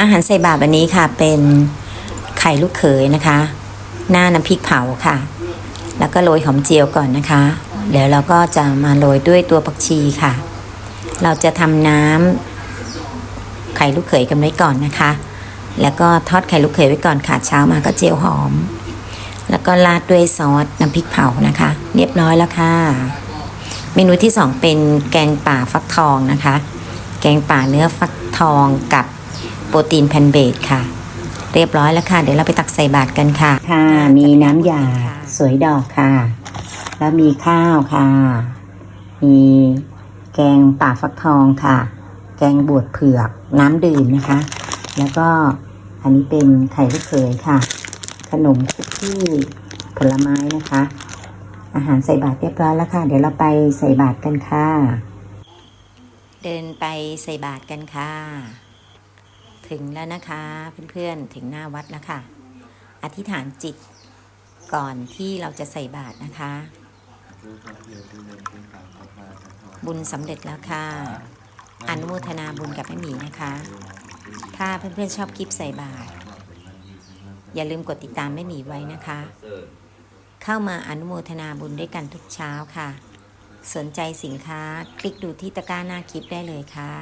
อาหารใส่บาตรวันนี้ค่ะเป็นไข่ลูกเขยนะคะ หน้าน้ำพริกเผาค่ะ แล้วก็โรยหอมเจียวก่อนนะคะ เดี๋ยวเราก็จะมาโรยด้วยตัวผักชีค่ะ เราจะทำน้ำไข่ลูกเขยกันไว้ก่อนนะคะ แล้วก็ทอดไข่ลูกเขยไว้ก่อนค่ะเช้ามาก็เจียวหอม แล้วก็ราดด้วยซอสน้ำพริกเผานะคะ เรียบร้อยแล้วค่ะ เมนูที่สองเป็นแกงป่าฟักทองนะคะ แกงป่าเนื้อฟักทองกับ รตีนแพนเบดค่ะ เรียบร้อยแล้วค่ะ เดี๋ยวเราไปตักใส่บาตรกันค่ะ ค่ะ มีน้ำยาสวยดอกค่ะ แล้วมีข้าวค่ะ มีแกงป่าฟักทองค่ะ แกงบวชเผือกน้ำดื่มนะคะ แล้วก็อันนี้เป็นไข่ลูกเขยค่ะ ขนมคุกกี้ผลไม้นะคะ อาหารใส่บาตรเรียบร้อยแล้วค่ะ เดี๋ยวเราไปใส่บาตรกันค่ะ เดินไปใส่บาตรกันค่ะ ถึงแล้วนะคะเพื่อนๆถึงหน้าวัดแล้วค่ะ อธิษฐานจิตก่อนที่เราจะใส่บาตรนะคะ บุญสำเร็จแล้วค่ะ อนุโมทนาบุญกับแม่หมีนะคะ ถ้าเพื่อนๆชอบคลิปใส่บาตรอย่าลืมกดติดตามแม่หมีไว้นะคะ เข้ามาอนุโมทนาบุญด้วยกันทุกเช้าค่ะ สนใจสินค้าคลิกดูที่ตะกร้าหน้าคลิปได้เลยค่ะ